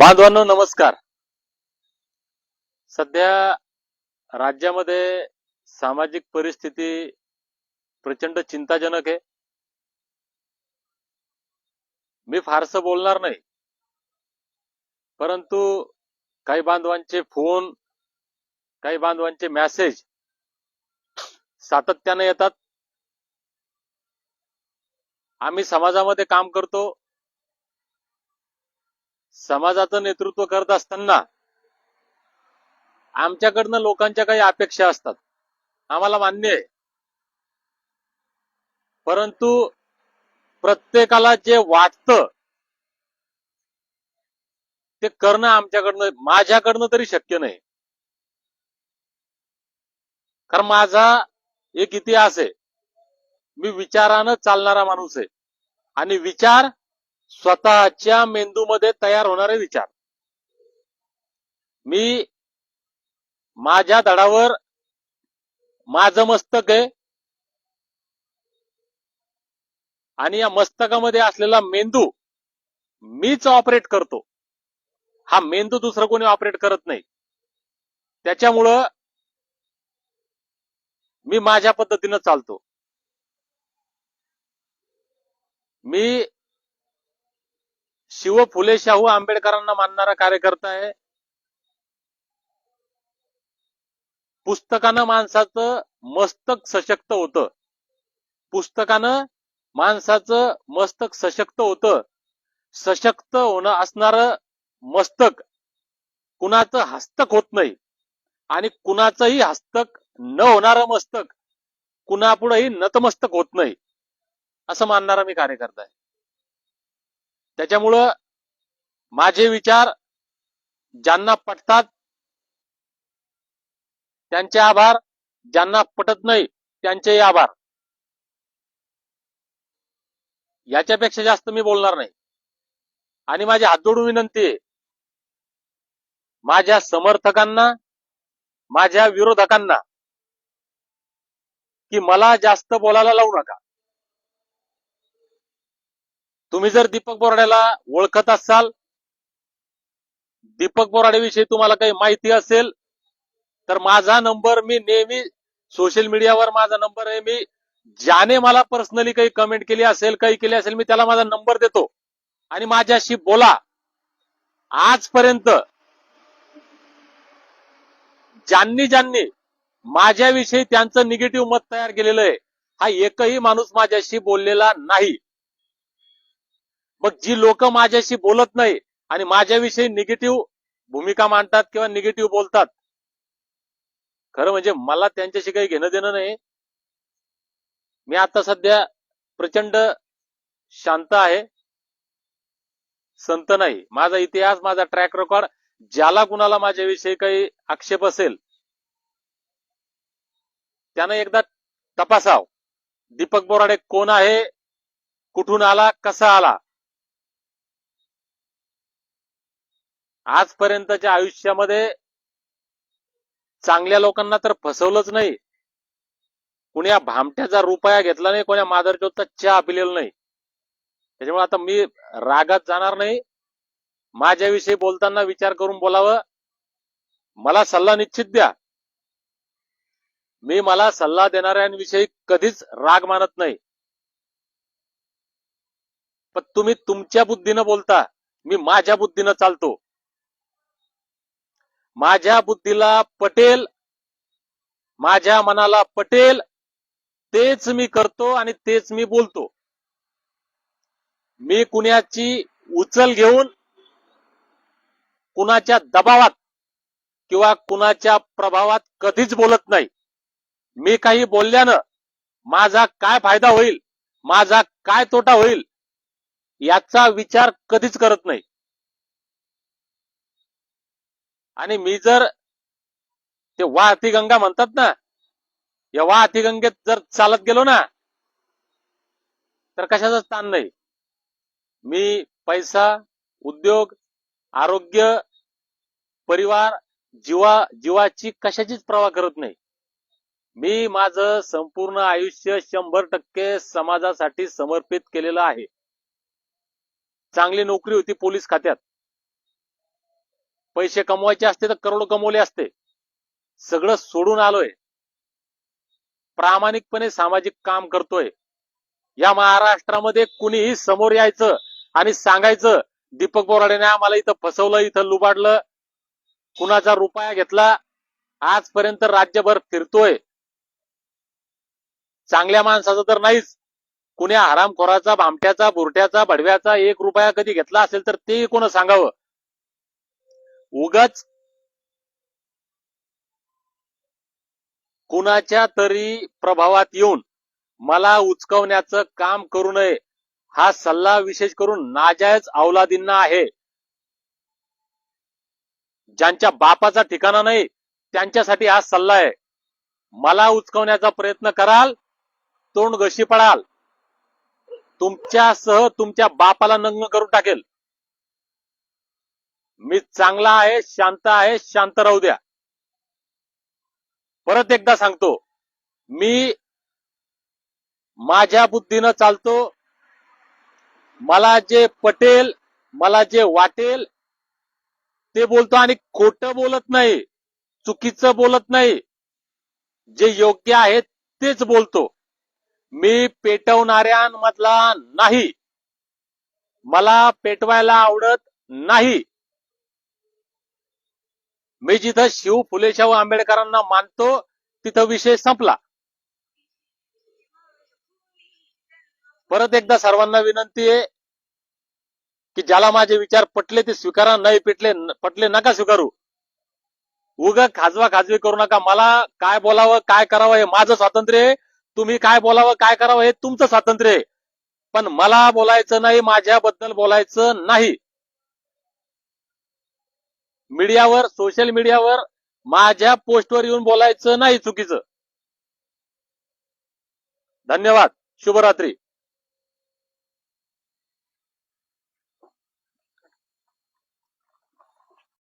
बांधवांनो नमस्कार. सध्या राज्यामध्ये सामाजिक परिस्थिती प्रचंड चिंताजनक आहे. मी फारसं बोलणार नाही. परंतु काही बांधवांचे फोन काही बांधवांचे मेसेज सातत्याने येतात. आम्ही समाजामध्ये काम करतो. समाजाचं नेतृत्व करत असताना आमच्याकडनं लोकांच्या काही अपेक्षा असतात. आम्हाला मान्य आहे. परंतु प्रत्येकाला जे वाटतं ते करणं आमच्याकडनं माझ्याकडनं तरी शक्य नाही. कारण माझा एक इतिहास आहे. मी विचारानं चालणारा माणूस आहे. आणि विचार स्वतःच्या मेंदूमध्ये तयार होणारे विचार. मी माझ्या धडावर माझं मस्तक आहे. आणि या मस्तकामध्ये असलेला मेंदू मीच ऑपरेट करतो. हा मेंदू दुसरं कोणी ऑपरेट करत नाही. त्याच्यामुळं मी माझ्या पद्धतीनं चालतो. मी शिव फुले शाहू आंबेडकरांना मानणारा कार्यकर्ता आहे. पुस्तकानं माणसाचं मस्तक सशक्त होतं. पुस्तकानं माणसाचं मस्तक सशक्त होतं. सशक्त होणं असणार मस्तक कुणाचं हस्तक होत नाही आणि कुणाचंही हस्तक न होणारं मस्तक कुणापुढेही नतमस्तक होत नाही. असं मानणारा मी कार्यकर्ता आहे. त्याच्यामुळं माझे विचार ज्यांना पटतात त्यांचे आभार. ज्यांना पटत नाही त्यांचेही आभार. याच्यापेक्षा जास्त मी बोलणार नाही. आणि माझी हात जोडून विनंती आहे. माझ्या समर्थकांना माझ्या विरोधकांना की मला जास्त बोलायला लावू नका. तुम्ही जर दीपक बोराड्याला ओळखत असाल दीपक बोराडेविषयी तुम्हाला काही माहिती असेल तर माझा नंबर मी नेहमी सोशल मीडियावर माझा नंबर आहे. मी ज्याने मला पर्सनली काही कमेंट केली असेल काही केली असेल मी त्याला माझा नंबर देतो. आणि माझ्याशी बोला. आजपर्यंत ज्यांनी ज्यांनी माझ्याविषयी त्यांचं निगेटिव्ह मत तयार केलेलं आहे हा एकही माणूस माझ्याशी बोललेला नाही. मग जी लोक माझ्याशी बोलत नाही आणि माझ्याविषयी निगेटिव्ह भूमिका मांडतात किंवा निगेटिव्ह बोलतात खरं म्हणजे मला त्यांच्याशी काही घेणं देणं नाही. मी आता सध्या प्रचंड शांत आहे संत नाही. माझा इतिहास माझा ट्रॅक रेकॉर्ड ज्याला कुणाला माझ्याविषयी काही आक्षेप असेल त्यानं एकदा तपासाव. दीपक बोराडे कोण आहे कुठून आला कसा आला? आजपर्यंतच्या आयुष्यामध्ये चांगल्या लोकांना तर फसवलंच नाही. कुण्या भामट्याचा रुपया घेतला नाही कोण्या मादरचोदचा चहा पिलेला नाही. त्याच्यामुळे आता मी रागात जाणार नाही. माझ्याविषयी बोलताना विचार करून बोलावं. मला सल्ला निश्चित द्या. मी मला सल्ला देणाऱ्यांविषयी कधीच राग मानत नाही. पण तुम्ही तुमच्या बुद्धीनं बोलता मी माझ्या बुद्धीनं चालतो. माझ्या बुद्धीला पटेल माझ्या मनाला पटेल तेच मी करतो आणि तेच मी बोलतो. मी कुणाची उचल घेऊन कुणाच्या दबावात किंवा कुणाच्या प्रभावात कधीच बोलत नाही. मी काही बोलल्यानं माझा काय फायदा होईल? माझा काय तोटा होईल? याचा विचार कधीच करत नाही. आणि मी जर ते वाहती गंगा म्हणतात ना या वाहती गंगेत जर चालत गेलो ना तर कशाचाच ताण नाही. मी पैसा उद्योग आरोग्य परिवार जीवा जीवाची कशाचीच प्रवाह करत नाही. मी माझं संपूर्ण आयुष्य शंभर टक्के समाजासाठी समर्पित केलेलं आहे. चांगली नोकरी होती पोलीस खात्यात. पैसे कमवायचे असते तर करोड कमवले असते. सगळं सोडून आलोय. प्रामाणिकपणे सामाजिक काम करतोय. या महाराष्ट्रामध्ये कुणीही समोर यायचं आणि सांगायचं दीपक बोराडेने आम्हाला इथं फसवलं इथं लुबाडलं कुणाचा रुपया घेतला आजपर्यंत राज्यभर फिरतोय. चांगल्या माणसाचं तर नाहीच. कुण्या हरामखोराचा भामट्याचा बुरट्याचा भडव्याचा एक रुपया कधी घेतला असेल तर तेही कोण सांगावं? उगाच कुणाच्या तरी प्रभावात येऊन मला उचकवण्याचं काम करू नये हा सल्ला विशेष करून नाजायज अवलादींना आहे. ज्यांच्या बापाचा ठिकाणा नाही त्यांच्यासाठी हा सल्ला आहे. मला उचकवण्याचा प्रयत्न कराल तोंड घशी पडाल. तुमच्यासह तुमच्या बापाला नग्न करून टाकेल. मी चांगला आहे शांत आहे शांत राहू द्या. परत एकदा सांगतो मी माझ्या बुद्धीनं चालतो मला जे पटेल मला जे वाटेल ते बोलतो आणि खोट बोलत नाही चुकीचं बोलत नाही. जे योग्य आहे तेच बोलतो. मी पेटवणाऱ्यांमधला नाही. मला पेटवायला आवडत नाही. मी जिथं शिव फुलेशाहू आंबेडकरांना मानतो तिथं विषय संपला. परत एकदा सर्वांना विनंती आहे की ज्याला माझे विचार पटले ते स्वीकारा नाही पिटले पटले नका स्वीकारू. उग खाजवा खाजवी करू नका. मला काय बोलावं काय करावं हे माझं स्वातंत्र्य आहे. तुम्ही काय बोलावं काय करावं हे तुमचं स्वातंत्र्य आहे. पण मला बोलायचं नाही माझ्याबद्दल बोलायचं नाही. मीडियावर सोशल मीडियावर माझ्या पोस्टवर येऊन बोलायचं नाही चुकीचं. धन्यवाद. शुभरात्री.